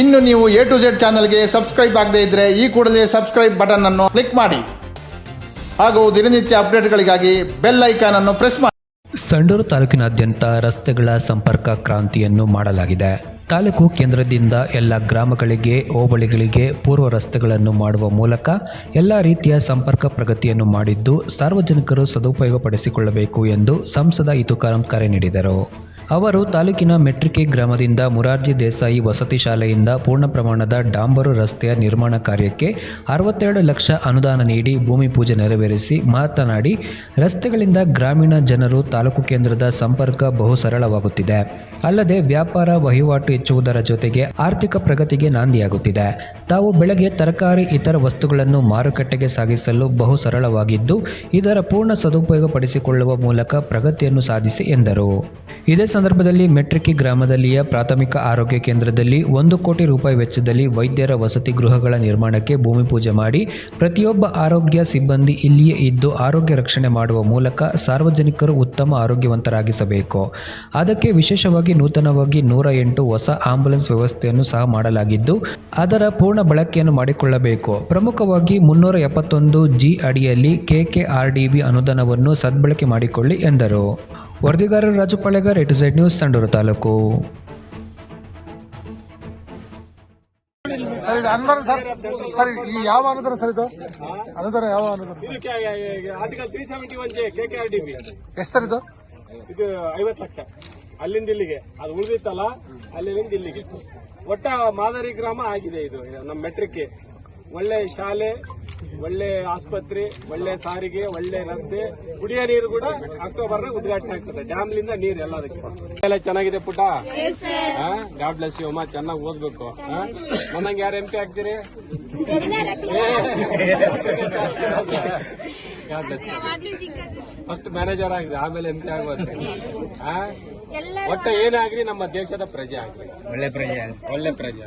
ಇನ್ನು ನೀವು A to Z ಚಾನಲ್ಗೆ ಸಬ್ಸ್ಕ್ರೈಬ್ ಆಗದೇ ಇದ್ರೆ ಈ ಕೂಡಲೇ ಸಬ್ಸ್ಕ್ರೈಬ್ ಬಟನ್ ಅನ್ನು ಕ್ಲಿಕ್ ಮಾಡಿ. ಹಾಗೂ ದಿನನಿತ್ಯ ಅಪ್ಡೇಟ್ಗಳಿಗಾಗಿ ಬೆಲ್ ಐಕಾನ್ ಅನ್ನು ಪ್ರೆಸ್ ಮಾಡಿ. ಸಂಡೂರು ತಾಲೂಕಿನಾದ್ಯಂತ ರಸ್ತೆಗಳ ಸಂಪರ್ಕ ಕ್ರಾಂತಿಯನ್ನು ಮಾಡಲಾಗಿದೆ. ತಾಲೂಕು ಕೇಂದ್ರದಿಂದ ಎಲ್ಲ ಗ್ರಾಮಗಳಿಗೆ, ಹೋಬಳಿಗಳಿಗೆ ಪೂರ್ವ ರಸ್ತೆಗಳನ್ನು ಮಾಡುವ ಮೂಲಕ ಎಲ್ಲ ರೀತಿಯ ಸಂಪರ್ಕ ಪ್ರಗತಿಯನ್ನು ಮಾಡಿದ್ದು ಸಾರ್ವಜನಿಕರು ಸದುಪಯೋಗಪಡಿಸಿಕೊಳ್ಳಬೇಕು ಎಂದು ಸಂಸದ ಇತುಕಾರಂ ಕರೆ ನೀಡಿದರು. ಅವರು ತಾಲೂಕಿನ ಮೆಟ್ರಿಕೆ ಗ್ರಾಮದಿಂದ ಮುರಾರ್ಜಿ ದೇಸಾಯಿ ವಸತಿ ಶಾಲೆಯಿಂದ ಪೂರ್ಣ ಪ್ರಮಾಣದ ಡಾಂಬರು ರಸ್ತೆಯ ನಿರ್ಮಾಣ ಕಾರ್ಯಕ್ಕೆ ಅರವತ್ತೆರಡು ಲಕ್ಷ ಅನುದಾನ ನೀಡಿ ಭೂಮಿ ಪೂಜೆ ನೆರವೇರಿಸಿ ಮಾತನಾಡಿ, ರಸ್ತೆಗಳಿಂದ ಗ್ರಾಮೀಣ ಜನರು ತಾಲೂಕು ಕೇಂದ್ರದ ಸಂಪರ್ಕ ಬಹು ಸರಳವಾಗುತ್ತಿದೆ. ಅಲ್ಲದೆ ವ್ಯಾಪಾರ ವಹಿವಾಟು ಹೆಚ್ಚುವುದರ ಜೊತೆಗೆ ಆರ್ಥಿಕ ಪ್ರಗತಿಗೆ ನಾಂದಿಯಾಗುತ್ತಿದೆ. ತಾವು ಬೆಳಗ್ಗೆ ತರಕಾರಿ, ಇತರ ವಸ್ತುಗಳನ್ನು ಮಾರುಕಟ್ಟೆಗೆ ಸಾಗಿಸಲು ಬಹು ಸರಳವಾಗಿದ್ದು, ಇದರ ಪೂರ್ಣ ಸದುಪಯೋಗಪಡಿಸಿಕೊಳ್ಳುವ ಮೂಲಕ ಪ್ರಗತಿಯನ್ನು ಸಾಧಿಸಿ ಎಂದರು. ಇದೇ ಸಂದರ್ಭದಲ್ಲಿ ಮೆಟ್ರಿಕಿ ಗ್ರಾಮದಲ್ಲಿಯ ಪ್ರಾಥಮಿಕ ಆರೋಗ್ಯ ಕೇಂದ್ರದಲ್ಲಿ ಒಂದು ಕೋಟಿ ರೂಪಾಯಿ ವೆಚ್ಚದಲ್ಲಿ ವೈದ್ಯರ ವಸತಿ ಗೃಹಗಳ ನಿರ್ಮಾಣಕ್ಕೆ ಭೂಮಿ ಪೂಜೆ ಮಾಡಿ ಪ್ರತಿಯೊಬ್ಬ ಆರೋಗ್ಯ ಸಿಬ್ಬಂದಿ ಇಲ್ಲಿಯೇ ಇದ್ದು ಆರೋಗ್ಯ ರಕ್ಷಣೆ ಮಾಡುವ ಮೂಲಕ ಸಾರ್ವಜನಿಕರು ಉತ್ತಮ ಆರೋಗ್ಯವಂತರಾಗಿಸಬೇಕು. ಅದಕ್ಕೆ ವಿಶೇಷವಾಗಿ ನೂತನವಾಗಿ ನೂರ ಎಂಟು ಹೊಸ ಆಂಬ್ಯುಲೆನ್ಸ್ ವ್ಯವಸ್ಥೆಯನ್ನು ಸಹ ಮಾಡಲಾಗಿದ್ದು, ಅದರ ಪೂರ್ಣ ಬಳಕೆಯನ್ನು ಮಾಡಿಕೊಳ್ಳಬೇಕು. ಪ್ರಮುಖವಾಗಿ ಮುನ್ನೂರ ಎಪ್ಪತ್ತೊಂದು ಜಿ ಅಡಿಯಲ್ಲಿ ಕೆಕೆಆರ್ಡಿಬಿ ಅನುದಾನವನ್ನು ಸದ್ಬಳಕೆ ಮಾಡಿಕೊಳ್ಳಿ ಎಂದರು. ವರದಿಗಾರರು Raju Palegar A to Z news Sandur taluk. Sir ಇದು ಅನುದಾನ ಸರ್. ಸರ್ ಈ ಯಾವ ಅನುದಾನ ಸರ್ ಇದು? ಅನುದಾನ ಯಾವ ಅನುದಾನ ಸರ್? ಇದಕ್ಕೆ article three seventy one J K K R D B ಎಷ್ಟು ಸರ್ ಇದು? ಇದು ಐವತ್ತು ಲಕ್ಷ. ಅಲ್ಲಿಂದ ಇಲ್ಲಿಗೆ. ಅದು ಉಳಿದಿತ್ತಲ್ಲ ಅಲ್ಲಿಂದ ಇಲ್ಲಿಗೆ. ಒಟ್ಟ ಮಾದರಿ ಗ್ರಾಮ ಆಗಿದೆ ಇದು ನಮ್ಮ ಮೆಟ್ರಿಕ್ ಒಳ್ಳೆ ಶಾಲೆ ಒಳ್ಳೆ ಆಸ್ಪತ್ರೆ ಒಳ್ಳೆ ಸಾರಿಗೆ ಒಳ್ಳೆ ರಸ್ತೆ. ಕುಡಿಯೋ ನೀರು ಕೂಡ ಅಕ್ಟೋಬರ್ ಉದ್ಘಾಟನೆ ಆಗ್ತದೆ. ಡ್ಯಾಮ್ಲಿಂದ ನೀರು ಎಲ್ಲದಕ್ಕೆ ಎಲ್ಲ ಚೆನ್ನಾಗಿದೆ ಪುಟ ಗಾಡ್ ಬ್ಲೆಸ್ ಯು ಅಮ್ಮ ಚೆನ್ನಾಗಿ ಓದ್ಬೇಕು. ನನ್ನಂಗೆ ಯಾರು ಎಂ ಪಿ ಆಗ್ತೀರಿ? ಗಾಡ್ ಬ್ಲೆಸ್ ಫಸ್ಟ್ ಮ್ಯಾನೇಜರ್ ಆಗಿದೆ ಆಮೇಲೆ ಎಂ ಪಿ ಆಗ್ಬೋದು ಒಟ್ಟು ಒಟ್ಟ ಏನೇ ಆಗ್ಲಿ ನಮ್ಮ ದೇಶದ ಪ್ರಜೆ ಆಗ್ರಿ ಒಳ್ಳೆ ಪ್ರಜೆ ಒಳ್ಳೆ ಪ್ರಜೆ